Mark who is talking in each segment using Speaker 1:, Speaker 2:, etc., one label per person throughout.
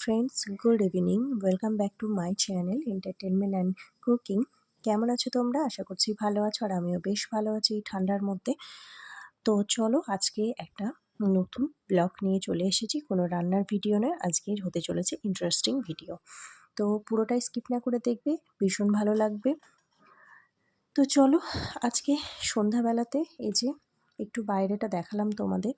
Speaker 1: Friends good evening welcome back to my channel entertainment and cooking কেমন আছো তোমরা? আশা করছি ভালো আছো আর আমিও বেশ ভালো আছি এই ঠান্ডার মধ্যে। তো চলো আজকে একটা নতুন ব্লগ নিয়ে চলে এসেছি। কোনো রান্নার ভিডিও নয় আজকের হতে চলেছে ইন্টারেস্টিং ভিডিও তো পুরোটাই স্কিপ না করে দেখবে, ভীষণ ভালো লাগবে। তো চলো আজকে সন্ধ্যাবেলাতে এই যে একটু বাইরেটা দেখালাম তোমাদের।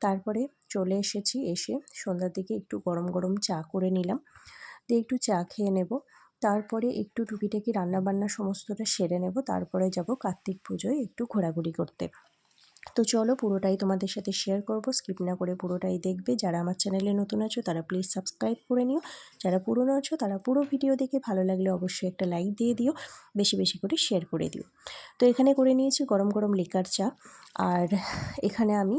Speaker 1: তারপরে চলে এসেছি, এসে সন্ধ্যার দিকে একটু গরম গরম চা করে নিলাম। দিয়ে একটু চা খেয়ে নেব। তারপরে একটু টুকিটাকি রান্নাবান্না সমস্তটা সেরে নেব। তারপরে যাব কার্তিক পুজোয় একটু ঘোরাঘুরি করতে। তো চলো পুরোটাই তোমাদের সাথে শেয়ার করব। স্কিপ না করে পুরোটাই দেখবে। যারা আমার চ্যানেলে নতুন আছো, তারা প্লিজ সাবস্ক্রাইব করে নিও। যারা পুরনো আছো, তারা পুরো ভিডিও দেখে ভালো লাগলে অবশ্যই একটা লাইক দিয়ে দিও। বেশি বেশি করে শেয়ার করে দিও। তো এখানে করে নিয়েছি গরম গরম লিকার চা। আর এখানে আমি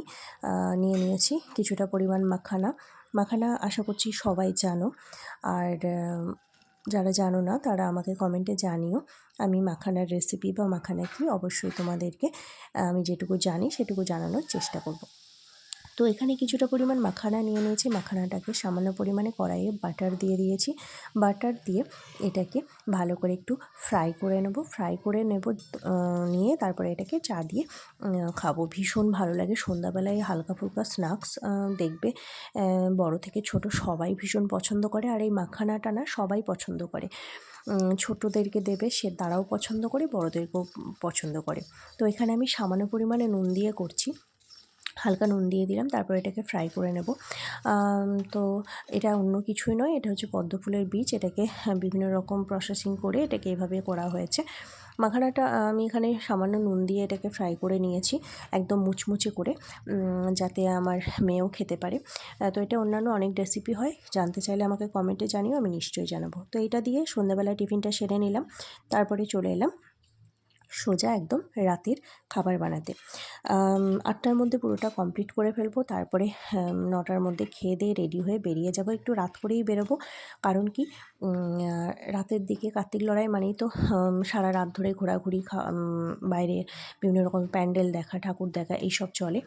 Speaker 1: নিয়ে নিয়েছি কিছুটা পরিমাণ মাখানা। মাখানা আশা করছি সবাই জানো। আর যারা জানো না, তারা আমাকে কমেন্টে জানিও। আমি মাখানার রেসিপি বা মাখানা কি অবশ্যই তোমাদেরকে আমি যেটুকু জানি সেটুকু জানানোর চেষ্টা করব। তো এখানে কিছুটা পরিমাণ মাখানা নিয়ে নিয়েছি। মাখানাটাকে সামান্য পরিমাণে কড়াইয়ে বাটার দিয়ে দিয়েছি। বাটার দিয়ে এটাকে ভালো করে একটু ফ্রাই করে নেব। ফ্রাই করে নেব নিয়ে তারপরে এটাকে চা দিয়ে খাব। ভীষণ ভালো লাগে। সন্ধ্যাবেলায় হালকা ফুলকা স্ন্যাক্স দেখবে বড় থেকে ছোট সবাই ভীষণ পছন্দ করে। আর এই মাখানাটা না সবাই পছন্দ করে। ছোটোদেরকে দেবে, সে তারাও পছন্দ করে, বড়োদেরকেও পছন্দ করে। তো এখানে আমি সামান্য পরিমাণে নুন দিয়ে করছি। হালকা নুন দিয়ে দিলাম, তারপর এটাকে ফ্রাই করে নেব। তো এটা অন্য কিছুই নয়, এটা হচ্ছে পদ্ম ফুলের বীজ, এটাকে বিভিন্ন রকম প্রসেসিং করে এটাকে এভাবে করা হয়েছে। মাখানাটা আমি এখানে সামান্য নুন দিয়ে এটাকে ফ্রাই করে নিয়েছি, একদম মুচমুচে করে যাতে আমার মেয়েও খেতে পারে। তো এটা অন্যান্য অনেক রেসিপি হয়, জানতে চাইলে আমাকে কমেন্টে জানিও, আমি নিশ্চয়ই জানাব। তো এটা দিয়ে সন্ধ্যাবেলায় টিফিনটা সেরে নিলাম, তারপরে চলে এলাম সোজা একদম রাতের খাবার বানাতে। আটটার মধ্যে পুরোটা কমপ্লিট করে ফেলব, তারপরে নটার মধ্যে খেয়ে দিয়ে রেডি হয়ে বেরিয়ে যাব, একটু রাত করেই বেরোবো। কারণ কি রাতের দিকে কার্তিক লড়াই মানেই তো সারা রাত ধরে ঘোরাঘুরি বাইরে বিভিন্ন রকম প্যান্ডেল দেখা, ঠাকুর দেখা, এইসব চলে।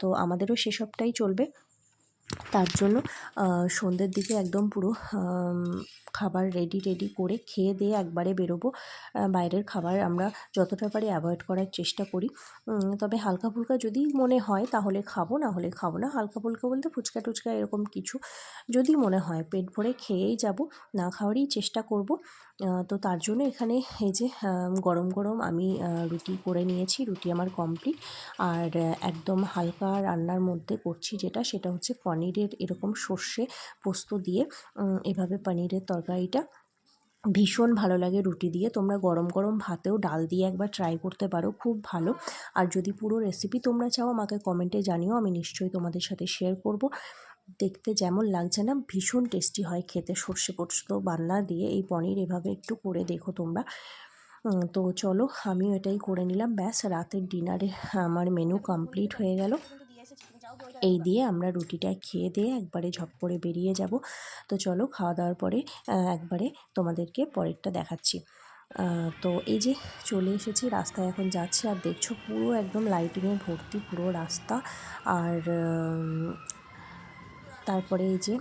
Speaker 1: তো আমাদেরও সেসবটাই চলবে। তার জন্য সন্ধ্যের দিকে একদম পুরো খাবার রেডি রেডি করে খেয়ে দিয়ে একবারে বেরোবো। বাইরের খাবার আমরা যতটা পারি অ্যাভয়েড করার চেষ্টা করি। তবে হালকা ফুলকা যদি মনে হয় তাহলে খাব, না হলে খাব না। হালকা ফুলকা বলতে ফুচকা টুচকা এরকম কিছু যদি মনে হয়। পেট ভরে খেয়েই যাব, না খাওয়ারই চেষ্টা করব। তো তার জন্য এখানে এই যে গরম গরম আমি রুটি করে নিয়েছি, রুটি আমার কমপ্লিট আর একদম হালকা রান্নার মধ্যে করছি যেটা, সেটা হচ্ছে পনিরের এরকম সর্ষে পোস্ত দিয়ে এভাবে পনিরের তরকারিটা ভীষণ ভালো লাগে রুটি দিয়ে। তোমরা গরম গরম ভাতেও ডাল দিয়ে একবার ট্রাই করতে পারো, খুব ভালো। আর যদি পুরো রেসিপি তোমরা চাও, আমাকে কমেন্টে জানিও, আমি নিশ্চয়ই তোমাদের সাথে শেয়ার করব। দেখতে যেমন লাগছে না, ভীষণ টেস্টি হয় খেতে। সর্ষে পোস্ত, বান্না দিয়ে এই পনির এভাবে একটু করে দেখো তোমরা। তো চলো, আমিও এটাই করে নিলাম। ব্যাস, রাতের ডিনারে আমার মেনু কমপ্লিট হয়ে গেল। এই দিয়ে আমরা রুটিটা খেয়ে দিয়ে একবারে ঝপ করে বেরিয়ে যাব। তো চলো, খাওয়া দাওয়ার পরে একবারে তোমাদেরকে পরেরটা দেখাচ্ছি। তো এই যে চলে এসেছি, রাস্তায় এখন যাচ্ছি। আর দেখছ, পুরো একদম লাইটিংয়ে ভর্তি পুরো রাস্তা। আর তারপরে এই যে,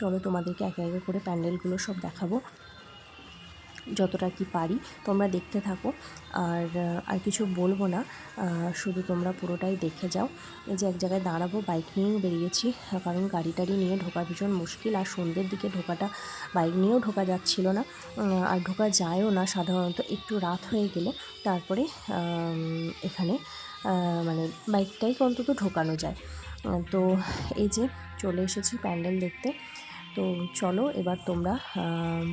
Speaker 1: চলো তোমাদেরকে একে একে করে প্যান্ডেলগুলো সব দেখাবো। যতটা কি পারি, তোমরা দেখতে থাকো। আর আর কিছু বলব না শুধু তোমরা পুরোটাই দেখে যাও। এই যে এক জায়গায় দাঁড়াবো বাইক নিয়েও বেরিয়েছি কারণ গাড়ি টাড়ি নিয়ে ঢোকা ভীষণ মুশকিল। আর সন্ধ্যের দিকে ঢোকাটা বাইক নিয়েও ঢোকা যাচ্ছিল না আর ঢোকা যায়ও না সাধারণত, একটু রাত হয়ে গেলে। তারপরে এখানে মানে বাইকটাই অন্তত ঢোকানো যায়। তো এই যে চলে এসেছি প্যান্ডেল দেখতে। তো চলো এবার তোমরা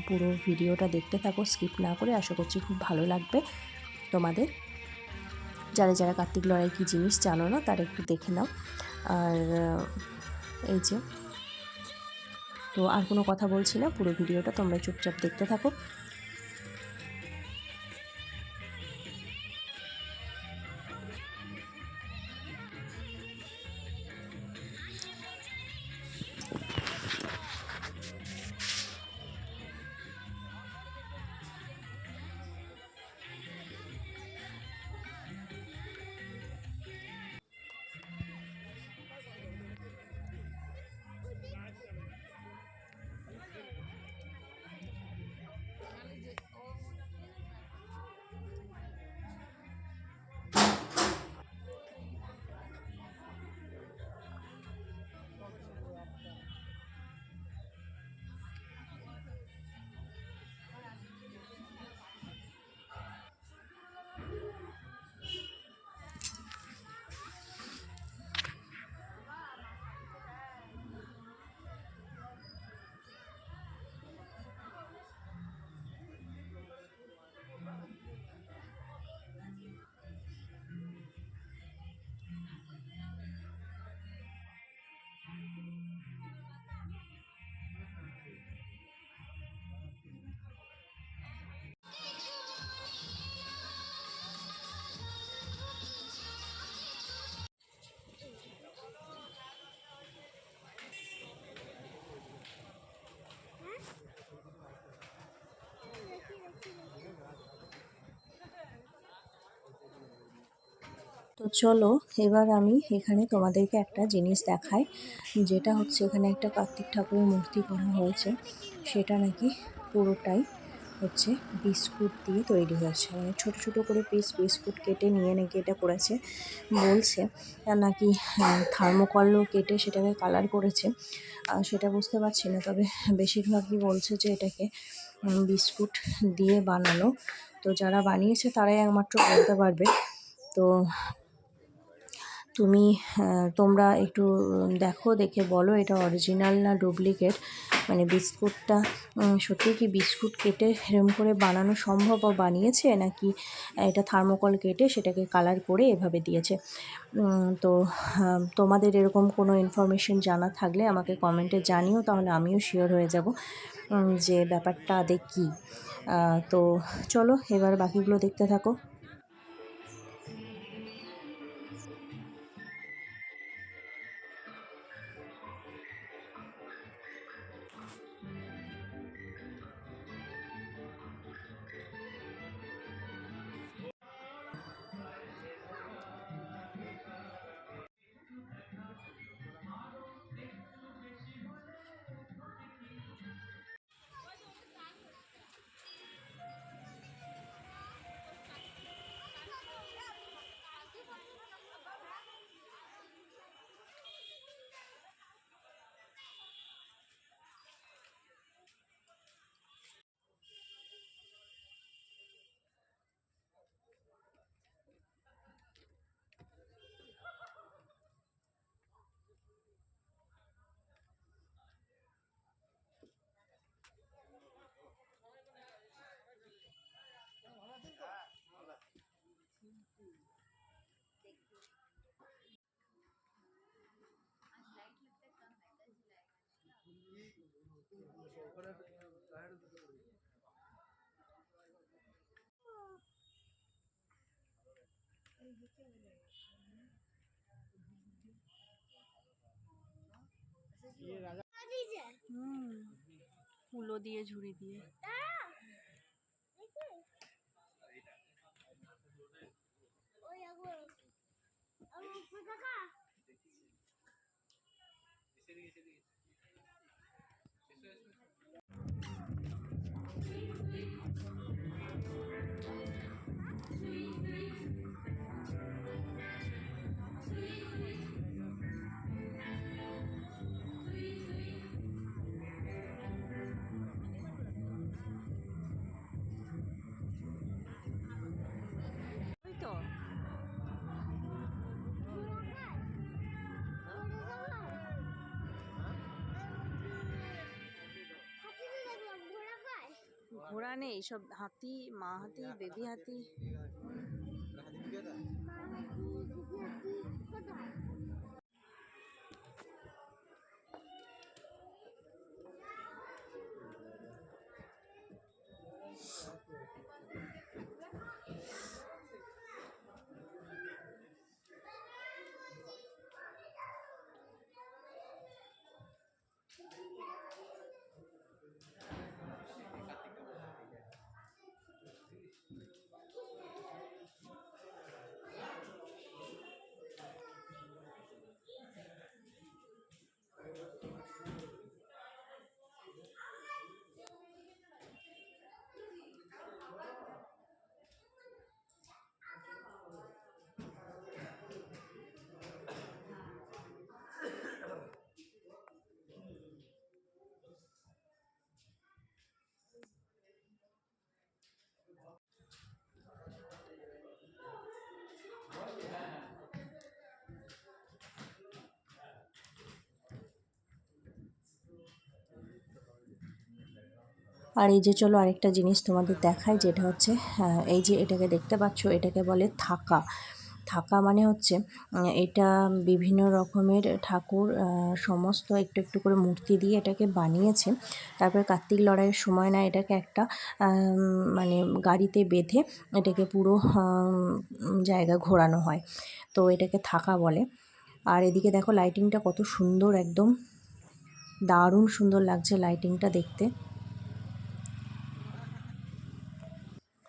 Speaker 1: পুরো ভিডিওটা দেখতে থাকো, স্কিপ না করে। আশা করছি খুব ভালো লাগবে। তোমাদের, যারা যারা কার্তিক লড়াই কী জিনিস জানো না, তারা একটু দেখে নাও। আর এই যে, তো আর কোনো কথা বলছি না, পুরো ভিডিওটা তোমরা চুপচাপ দেখতে থাকো। চলো, এবার আমি এখানে তোমাদেরকে একটা জিনিস দেখাই, যেটা হচ্ছে এখানে একটা কার্তিক ঠাকুরের মূর্তি করা হয়েছে। সেটা নাকি পুরোটাই হচ্ছে বিস্কুট দিয়ে তৈরি হয়েছে। মানে ছোটো ছোটো করে পিস বিস্কুট কেটে নিয়ে নাকি এটা করেছে, বলছে। নাকি থার্মোকলও কেটে সেটাকে কালার করেছে। সেটা বুঝতে পারছি না, তবে বেশিরভাগই বলছে যে এটাকে বিস্কুট দিয়ে বানানো। তো যারা বানিয়েছে তারাই একমাত্র বলতে পারবে। তো তুমি তোমরা একটু দেখো, দেখে বলো এটা অরিজিনাল না ডুপ্লিকেট মানে বিস্কুটটা সত্যি কি বিস্কুট কেটে এরম করে বানানো সম্ভব বা বানিয়েছে? নাকি এটা থার্মোকল কেটে সেটাকে কালার করে এভাবে দিয়েছে? তো তোমাদের এরকম কোনো ইনফরমেশন জানা থাকলে আমাকে কমেন্টে জানিও, তাহলে আমিও শিওর হয়ে যাব যে ব্যাপারটা আদে কী। তো, চলো, এবার বাকিগুলো দেখতে থাকো। কুলো দিয়ে ঝুড়ি দিয়ে। ওই ঘোড়া নেই সব হাতি মা হাতি বেবি হাতি আর এই যে চলো আরেকটা জিনিস তোমাদের দেখায় যেটা হচ্ছে আহ, এই যে এটাকে দেখতে পাচ্ছ এটাকে বলে থাকা। থাকা মানে হচ্ছে এটা বিভিন্ন রকমের ঠাকুর সমস্ত একটু একটু করে মূর্তি দিয়ে এটাকে বানিয়েছে। তারপরে কার্তিক লড়াইয়ের সময় না এটাকে একটা মানে গাড়িতে বেঁধে এটাকে পুরো জায়গা ঘোরানো হয়। তো এটাকে থাকা বলে। আর এদিকে দেখো লাইটিংটা কত সুন্দর একদম দারুণ সুন্দর লাগছে লাইটিংটা দেখতে।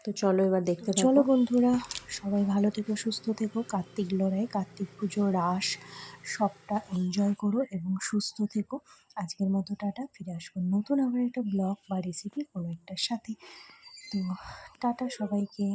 Speaker 1: তো চলো এবার দেখতে চলো বন্ধুরা সবাই ভালো থেকো সুস্থ থেকো। কার্তিক লড়াই কার্তিক পুজো রাস সবটা এনজয় করো এবং সুস্থ থেকো। আজকের মতো টাটা ফিরে আসব নতুন আবার একটা ব্লগ বা রেসিপি কোনো একটার সাথে। তো টাটা সবাইকে।